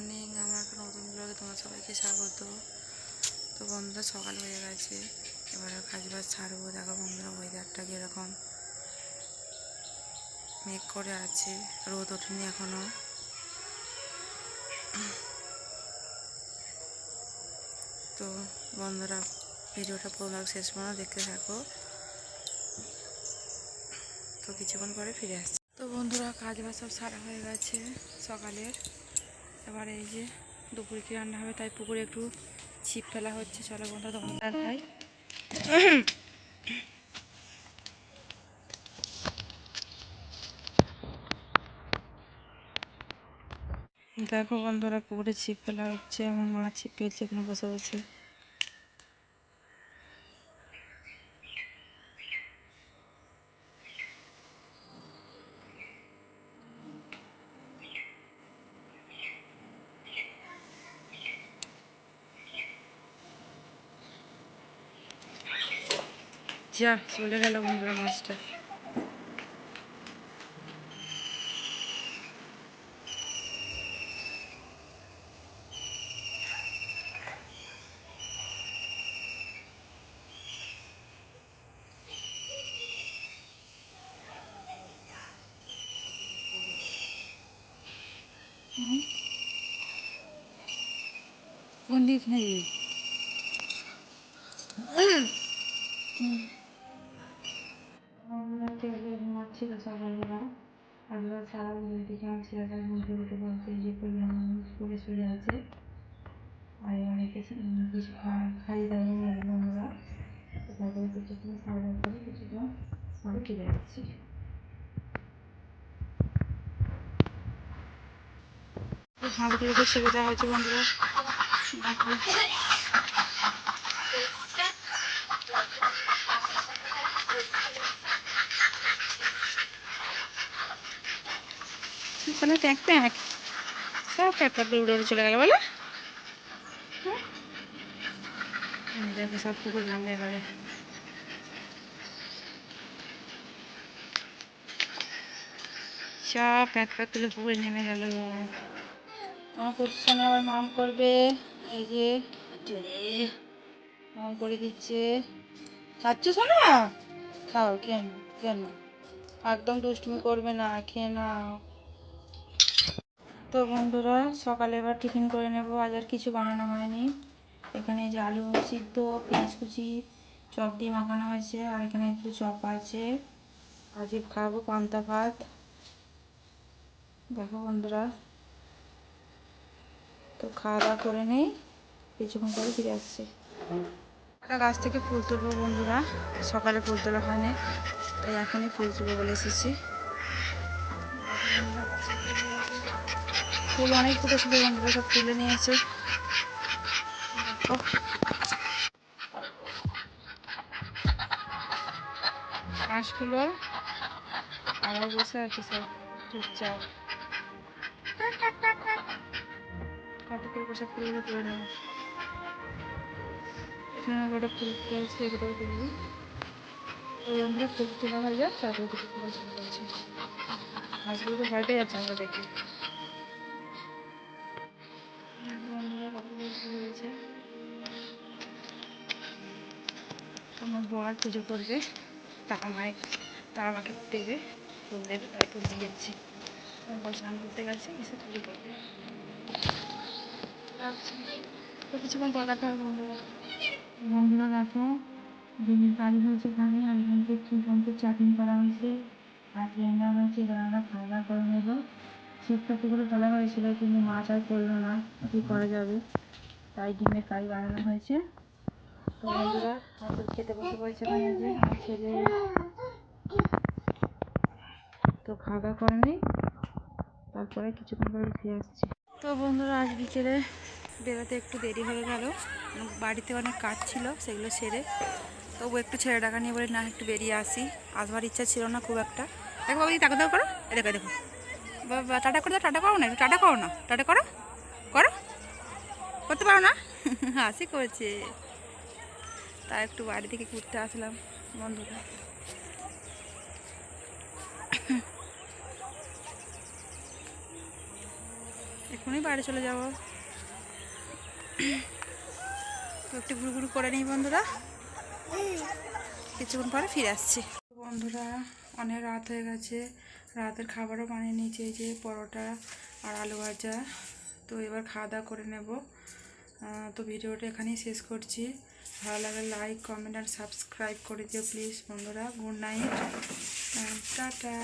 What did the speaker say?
Morning, আমার একটা নতুন ব্লগে তোমার সবাইকে স্বাগত। তো বন্ধুরা, সকাল হয়ে গেছে। এবারে কাজ বাজ ছাড়বো। দেখো বন্ধুরা ওয়েদারটা কীরকম। মেঘ করে আছে। রোদ ওঠেনি এখনও তো বন্ধুরা, ভিডিওটা পুরো শেষ পর্যন্ত দেখতে থাকো। তো কিছুক্ষণ পরে ফিরে আসছি। তো বন্ধুরা কাজ বাজ সব সারা হয়ে গেছে সকালের। এবার এই যে দুপুরে কি রান্না হবে, তাই পুকুরে একটু ছিপ ফেলা হচ্ছে। চলো বন্ধুরা তখন খাই। দেখো বন্ধুরা, পুকুরে ছিপ ফেলা হচ্ছে এবং মা ছিপ ফেলছে, এখানে বসে বসে। যা চলে গেল বন্ধুরা মাছটা কোন দিক ঘুমাচ্ছিল সকালবেলা আমরা সারা দিকে আমার ছেলেটা ঘুমতে উঠে বলছে যে পরিমাণ পড়ে শুয়ে আছে। আর অনেকে কিছু খাই দাবি আমরা তারপরে কিছুক্ষণ খাওয়া দাওয়া করে কিছুটা পরে ফিরে যাচ্ছি হয়েছে বন্ধুরা। ওখানে ট্যাক ট্যাক সব ট্যাক ট্যাক উড়ে উড়ে চলে গেল, বলে। দেখো, সব পুকুর নামে এবারে প্যাক প্যাক আবার করবে। এই যে করে দিচ্ছে। শোনা খাও কেন কেন একদম দুষ্টুমি করবে না, খেয়ে নাও। তো বন্ধুরা, সকালে এবার টিফিন করে নেব। আজ আর কিছু বানানো হয়নি। এখানে যে আলু সিদ্ধ, পেঁয়াজ কুচি, চপ দিয়ে মাখানো হয়েছে। আর এখানে একটু চপ আছে। আজকে খাব পান্তা ভাত। দেখো বন্ধুরা। তো খাওয়া দাওয়া করে নেই। কিছুক্ষণ পরে ফিরে আসছি। একটা গাছ থেকে ফুল তুলবো বন্ধুরা। সকালে ফুল তোলা হয়নি, তাই এখনই ফুল তুলবো বলে এসেছি। ফুল, অনেক ফুটেছিল বন্ধুরা, সব তুলে নিয়ে এসে। হাঁসগুলো আবার বসে আছে সব চুপচাপ। করে তুলে ফুল হাঁসগুলো তো ভয় পেয়ে যাচ্ছে আমরা দেখে। আমার বর পুজো করবে তারা মায়ের তারা আমাকে দেবে দেবে তাই দিয়ে যাচ্ছি বর স্নান করতে গেছে, এসে পুজো করবে। কিছুক্ষণ পর দেখা বন্ধুরা। দেখো দিনের কাজ হয়েছে এখানে, আর এখান থেকে চাটনি করা হয়েছে, আর রান্না হয়েছে আমরা খাওয়া দাওয়া করে নেব। শীতটা পুকুরে ফেলা হয়েছিল, কিন্তু মাছ আর করল না, কি করা যাবে? তাই ডিমের কারি বানানো হয়েছে। তো বন্ধুরা আমাদের খেতে বসে পড়েছে যে। ছেলে তো খাওয়া দাওয়া করে নেই তারপরে কিছুক্ষণ পরে ফিরে আসছি। তো বন্ধুরা, আজ বিকেলে বেরোতে একটু দেরি হয়ে গেল। বাড়িতে অনেক কাজ ছিল, সেগুলো সেরে তবু একটু ছেড়ে টাকা নিয়ে বলে, না, একটু বেরিয়ে আসি। আসবার ইচ্ছা ছিল না খুব একটা। দেখো বাবা টাকা দাও করো। দেখো দেখো। টাটা করে দাও, টাটা করো না, একটু টাটা করো না। টাটা করো করো। করতে পারো না? হাসি করছে। তা একটু বাড়ি থেকে ঘুরতে আসলাম বন্ধুরা। এখনই বাড়ি চলে যাব। তো একটু ঘুরু করে নিই বন্ধুরা। কিছুক্ষণ পরে ফিরে আসছি। বন্ধুরা, অনেক রাত হয়ে গেছে। রাতের খাবারও বানিয়ে নিয়েছি যে পরোটা আর আলু ভাজা। তো এবার খাওয়া দাওয়া করে নেব। তো ভিডিওটা এখানেই শেষ করছি। ভালো লাগে লাইক কমেন্ট আর সাবস্ক্রাইব করে দিও প্লিজ বন্ধুরা। Good night tata.